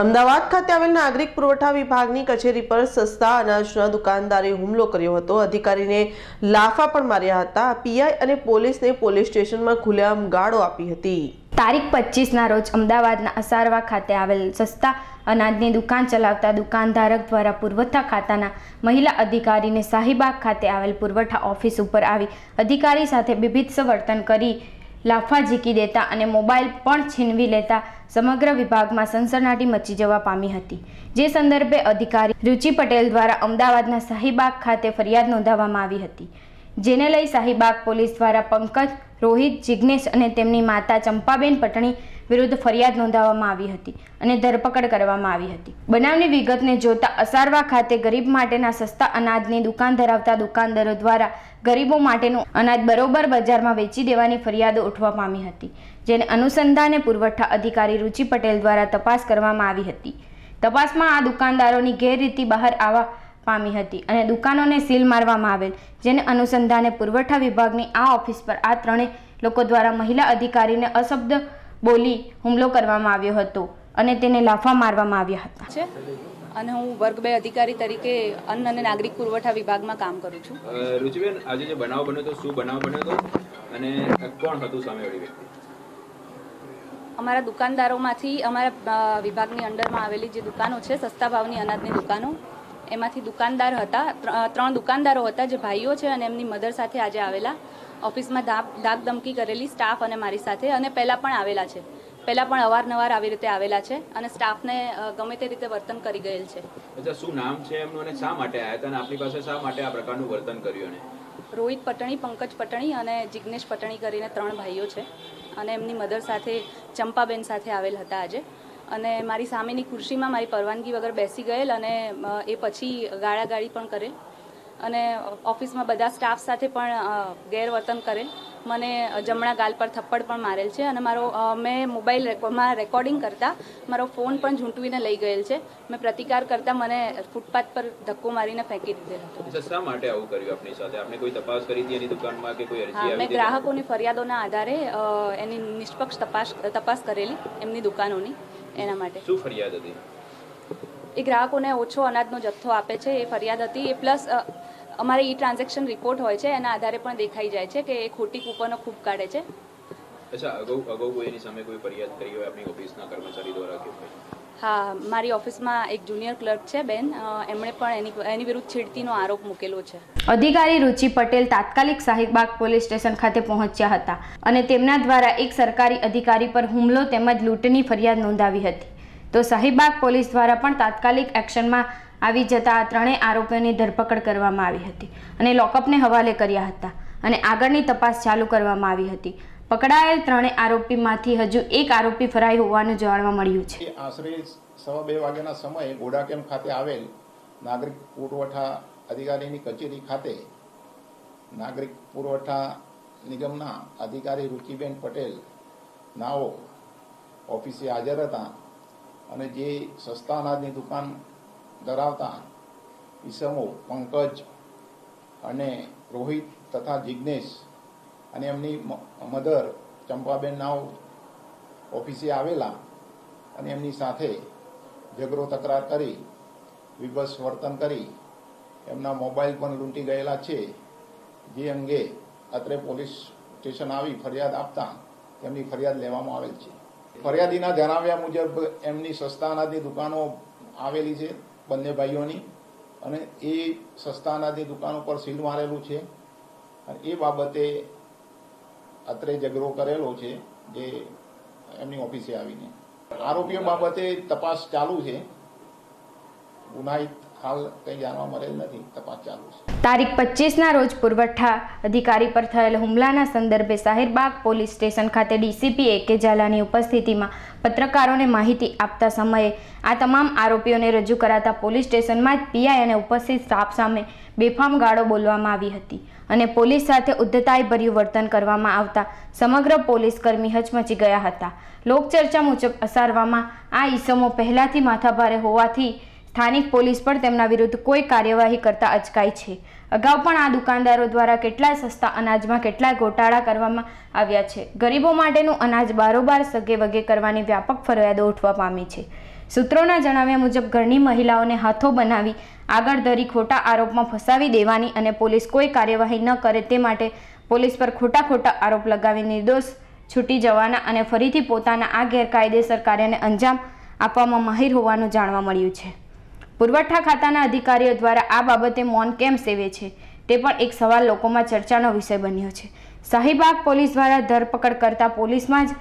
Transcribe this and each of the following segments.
અમદાવાદ ખાતે આવેલ નાગરિક પુરવઠા વિભાગની કચેરી પર સસ્તા અનાજના દુકાનદારે હુમલો કર્યો હતો. અધિકારીને લાફા પણ માર્યા હતા. પીઆઈ અને પોલીસને પોલીસ સ્ટેશનમાં ખુલ્લેઆમ ગાળો આપી હતી. તારીખ પચીસના રોજ અમદાવાદના અસારવા ખાતે આવેલ સસ્તા અનાજની દુકાન ચલાવતા દુકાનધારક દ્વારા પુરવઠા ખાતાના મહિલા અધિકારીને શાહીબાગ ખાતે આવેલ પુરવઠા ઓફિસ ઉપર આવી અધિકારી સાથે બિભિત્સ વર્તન કરી લાફા ઝીકી દેતા અને મોબાઈલ પણ છીનવી લેતા સમગ્ર વિભાગમાં સનસનાટી મચી જવા પામી હતી. જે સંદર્ભે અધિકારી રુચિ પટેલ દ્વારા અમદાવાદના શાહીબાગ ખાતે ફરિયાદ નોંધાવવામાં આવી હતી. જેને લઈ શાહીબાગ પોલીસ દ્વારા પંકજ, રોહિત, જિગ્નેશ અને તેમની માતા ચંપાબેન પટણી વિરુદ્ધ ફરિયાદ નોંધાવવામાં આવી હતી અને ધરપકડ કરવામાં આવી હતી. બનાવની વિગતને જોતા અસારવા ખાતે ગરીબ માટેના સસ્તા અનાજની દુકાન ધરાવતા દુકાનદારો દ્વારા ગરીબો માટેનું અનાજ બરોબર બજારમાં વેચી દેવાની ફરિયાદો ઉઠવા પામી હતી, જેને અનુસંધાને પુરવઠા અધિકારી રુચિ પટેલ દ્વારા તપાસ કરવામાં આવી હતી. તપાસમાં આ દુકાનદારોની ગેરરીતિ બહાર આવવા પામી હતી અને દુકાનોને સીલ મારવામાં આવેલ જેને અનુસંધાને પુરવઠા વિભાગની આ ઓફિસ પર આ ત્રણેય લોકો દ્વારા મહિલા અધિકારીને અશબ્દ બોલી હુમલો કરવામાં આવ્યો હતો અને તેને લાફા મારવામાં આવ્યા હતા. છે? અને હું વર્ગ બે અધિકારી તરીકે અન્ન અને નાગરિક પુરવઠા વિભાગમાં કામ કરું છું. રુચિબેન આજે જે બનાવ બન્યો હતો શું બનાવ બન્યો હતો? અને કોણ હતું સામેવાળી વ્યક્તિ? અમારા દુકાનદારોમાંથી અમારા વિભાગની અંડરમાં આવેલી જે દુકાનો છે સસ્તા ભાવની અનાજની દુકાનો એમાંથી દુકાનદાર હતા ત્રણ દુકાનદારો હતા જે ભાઈઓ છે અને એમની મધર સાથે આજે આવેલા. ઓફિસમાં ધાક ધાક ધમકી કરેલી સ્ટાફ અને મારી સાથે અને પહેલાં પણ આવેલા છે. પહેલાં પણ અવારનવાર આવી રીતે આવેલા છે અને સ્ટાફને ગમે તે રીતે વર્તન કરી ગયેલ છે. અચ્છા શું નામ છે એમનું અને શા માટે આવ્યા હતા અને આપણી પાસે શા માટે આ પ્રકારનું વર્તન કર્યું એને રોહિત પટણી પંકજ પટણી અને જિગ્નેશ પટણી કરીને ત્રણ ભાઈઓ છે અને એમની મધર સાથે ચંપાબેન સાથે આવેલ હતા આજે. અને મારી સામેની ખુરશીમાં મારી પરવાનગી વગર બેસી ગયેલ અને એ પછી ગાળાગાળી પણ કરેલ. અને ઓફિસમાં બધા સ્ટાફ સાથે પણ ગેરવર્તન કરેલ. મને જમણા ગાલ પર થપ્પડ પણ મારેલ છે અને મારો મેં મોબાઈલ રેકોર્ડમાં રેકોર્ડિંગ કરતાં મારો ફોન પણ ઝૂંટવીને લઈ ગયેલ છે. મેં પ્રતિકાર કરતાં મને ફૂટપાથ પર ધક્કો મારીને ફેંકી દીધેલ હતો. શા માટે આવું કર્યું આપની સાથે? આપને કોઈ તપાસ કરી હતી એની દુકાનમાં કે કોઈ અરજી હા મેં ગ્રાહકોની ફરિયાદોના આધારે એની નિષ્પક્ષ તપાસ તપાસ કરેલી એમની દુકાનોની. એના માટે. શું ફરિયાદ હતી? એ ગ્રાહકોને ઓછો અનાજનો જથ્થો આપે છે એ ફરિયાદ હતી. એ પ્લસ અમારે ઈ ટ્રાન્ઝેક્શન રિપોર્ટ હોય છે એના આધારે પણ દેખાઈ જાય છે કે એ ખોટી કૂપનો ખૂબ કાઢે છે. અચ્છા અગાઉ અગાઉ કોઈની સામે કોઈ ફરિયાદ કરી હોય આપની ઓફિસના કર્મચારી દ્વારા કે હા, મારી ઓફિસમાં એક જુનિયર ક્લર્ક છે, બેન. એમણે પણ એની એની વિરુદ્ધ છેડતીનો આરોપ મૂકેલો છે. અધિકારી રુચિ પટેલ તાત્કાલિક શાહીબાગ પોલીસ સ્ટેશન ખાતે પહોંચ્યા હતા અને તેમના દ્વારા એક સરકારી અધિકારી પર હુમલો તેમજ લૂંટની ફરિયાદ નોંધાવી હતી. તો શાહીબાગ પોલીસ દ્વારા પણ તાત્કાલિક એક્શનમાં આવી જતા ત્રણેય આરોપીઓની ધરપકડ કરવામાં આવી હતી અને લોકઅપને હવાલે કર્યા હતા અને આગળની તપાસ ચાલુ કરવામાં આવી હતી. પકડાયેલ ત્રણેય આરોપીમાંથી હજુ એક આરોપી ફરાઈ હોવાનું જાણવા મળ્યું છે. આશરે સવા બે વાગ્યાના સમયે ગોડા કેમ્પ ખાતે આવેલ નાગરિક પુરવઠા અધિકારીની કચેરી ખાતે નાગરિક પુરવઠા નિગમના અધિકારી રુચિબેન પટેલ નાઓ ઓફિસે હાજર હતા અને જે સસ્તા અનાજની દુકાન ધરાવતા ઈસમો પંકજ અને રોહિત તથા જિજ્ઞેશ અને એમની મધર ચંપાબેન નાવ ઓફિસે આવેલા અને એમની સાથે ઝઘડો તકરાર કરી, વિભસ વર્તન કરી, એમના મોબાઈલ પણ લૂંટી ગયેલા છે. જે અંગે અત્રે પોલીસ સ્ટેશન આવી ફરિયાદ આપતા તેમની ફરિયાદ લેવામાં આવેલ છે. ફરિયાદીના જણાવ્યા મુજબ એમની સસ્તા અનાજની દુકાનો આવેલી છે બંને ભાઈઓની અને એ સસ્તા અનાજની દુકાનો પર સીલ મારેલું છે. એ બાબતે અત્રે ઝઘડો કરેલો છે જે એમની ઓફિસે આવીને. આરોપીઓ બાબતે તપાસ ચાલુ છે. ગુનાહિત હાલ કંઈ જાણવા તારીખ પચીસના રોજ પુરવઠા અધિકારી પર થયેલ હુમલાના સંદર્ભે સાહેરબાગ પોલીસ સ્ટેશન ખાતે ડીસીપી એ કે ઝાલાની ઉપસ્થિતિમાં પત્રકારોને માહિતી આપતા સમયે આ તમામ આરોપીઓને રજૂ કરાતા પોલીસ સ્ટેશનમાં જ પીઆઈ અને ઉપસ્થિત સ્ટાફ સામે બેફામ ગાળો બોલવામાં આવી હતી અને પોલીસ સાથે ઉદ્ધતાઈભર્યું વર્તન કરવામાં આવતા સમગ્ર પોલીસ કર્મી હચમચી ગયા હતા. લોકચર્ચા મુજબ અસારવામાં આ ઈસમો પહેલાથી માથાભારે હોવાથી સ્થાનિક પોલીસ પણ તેમના વિરુદ્ધ કોઈ કાર્યવાહી કરતા અચકાય છે. અગાઉ પણ આ દુકાનદારો દ્વારા કેટલાય સસ્તા અનાજમાં કેટલાય ગોટાળા કરવામાં આવ્યા છે. ગરીબો માટેનું અનાજ બારોબાર સગે વગે કરવાની વ્યાપક ફરિયાદો ઉઠવા પામી છે. સૂત્રોના જણાવ્યા મુજબ, ઘરની મહિલાઓને હાથો બનાવી આગળ ધરી ખોટા આરોપમાં ફસાવી દેવાની અને પોલીસ કોઈ કાર્યવાહી ન કરે તે માટે પોલીસ પર ખોટા ખોટા આરોપ લગાવી નિર્દોષ છૂટી જવાના અને ફરીથી પોતાના આ ગેરકાયદેસર કાર્યને અંજામ આપવામાં માહિર હોવાનું જાણવા મળ્યું છે. પુરવઠા ખાતાના અધિકારીઓ દ્વારા આ બાબતે મૌન કેમ સેવે છે? તે પણ એક સવાલ લોકોમાં ચર્ચાનો વિષય બન્યો છે. શાહીબાગ પોલીસ દ્વારા ધરપકડ કરતા પોલીસમાં જ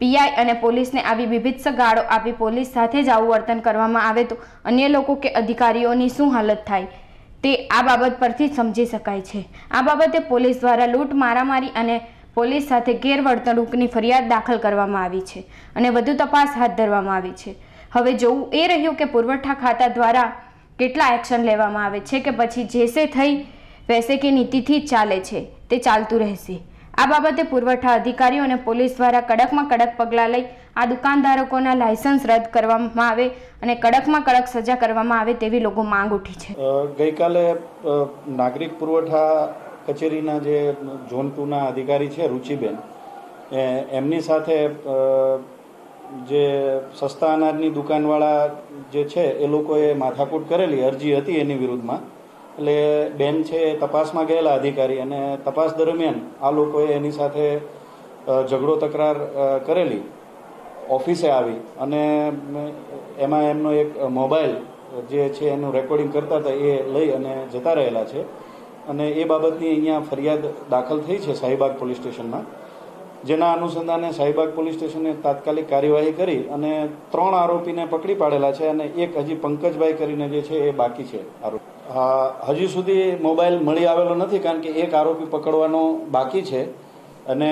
પીઆઈ અને પોલીસને આવી વિભિત્સ ગાળો આપી પોલીસ સાથે જ આવું વર્તન કરવામાં આવે તો અન્ય લોકો કે અધિકારીઓની શું હાલત થાય? તે આ બાબત પરથી સમજી શકાય છે. આ બાબતે પોલીસ દ્વારા લૂંટ, મારામારી અને પોલીસ સાથે ગેરવર્તણૂકની ફરિયાદ દાખલ કરવામાં આવી છે અને વધુ તપાસ હાથ ધરવામાં આવી છે. હવે જોવું એ રહ્યું કે પુરવઠા ખાતા દ્વારા કેટલા એક્શન લેવામાં આવે છે કે પછી જેસે થઈ વૈસે કે નીતિથી ચાલે છે, તે ચાલતું રહેશે. આ બાબતે પુરવઠા અધિકારીઓ અને પોલીસ દ્વારા કડકમાં કડક પગલાં લઈ આ દુકાનધારકોના લાયસન્સ રદ કરવામાં આવે અને કડકમાં કડક સજા કરવામાં આવે તેવી લોકો માંગ ઉઠી છે. ગઈકાલે નાગરિક પુરવઠા કચેરીના જે ઝોન ટુના અધિકારી છે, રૂચિબેન એમની સાથે જે સસ્તા અનાજની દુકાનવાળા જે છે, એ લોકોએ માથાકૂટ કરેલી અરજી હતી એની વિરુદ્ધમાં. એટલે બેન છે એ તપાસમાં ગયેલા અધિકારી અને તપાસ દરમિયાન આ લોકોએ એની સાથે ઝઘડો તકરાર કરેલી. ઓફિસે આવી અને એમાં એમનો એક મોબાઈલ જે છે એનું રેકોર્ડિંગ કરતા હતા એ લઈ અને જતા રહેલા છે. અને એ બાબતની અહીંયા ફરિયાદ દાખલ થઈ છે શાહીબાગ પોલીસ સ્ટેશનમાં. જેના અનુસંધાને શાહીબાગ પોલીસ સ્ટેશને તાત્કાલિક કાર્યવાહી કરી અને ત્રણ આરોપીને પકડી પાડેલા છે અને એક હજી પંકજભાઈ કરીને જે છે એ બાકી છે આરોપી. હજી સુધી મોબાઈલ મળી આવેલો નથી કારણ કે એક આરોપી પકડવાનો બાકી છે અને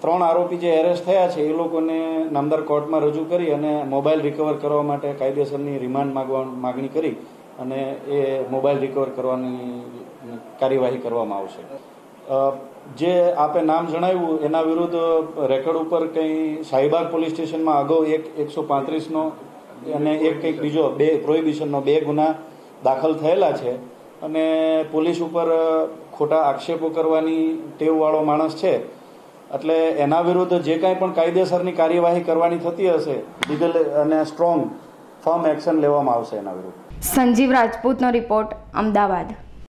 ત્રણ આરોપી જે એરેસ્ટ થયા છે એ લોકોને નામદાર કોર્ટમાં રજૂ કરી અને મોબાઈલ રિકવર કરવા માટે કાયદેસરની રિમાન્ડ માગવા, માગણી કરી અને એ મોબાઈલ રિકવર કરવાની કાર્યવાહી કરવામાં આવશે. જે આપે નામ જણાવ્યું એના વિરુદ્ધ રેકોર્ડ ઉપર કંઈ શાહીબાગ પોલીસ સ્ટેશનમાં અગાઉ એક એકસો પાંત્રીસનો અને એક કંઈક બીજો બે પ્રોહિબિશનનો બે ગુના દાખલ થયેલા છે. અને પોલીસ ઉપર ખોટા આક્ષેપો કરવાની ટેવવાળો માણસ છે. એટલે એના વિરુદ્ધ જે કાંઈ પણ કાયદેસરની કાર્યવાહી કરવાની થતી હશે લીગલ અને સ્ટ્રોંગ ફર્મ એક્શન લેવામાં આવશે એના વિરુદ્ધ. સંજીવ રાજપૂતનો રિપોર્ટ અમદાવાદ.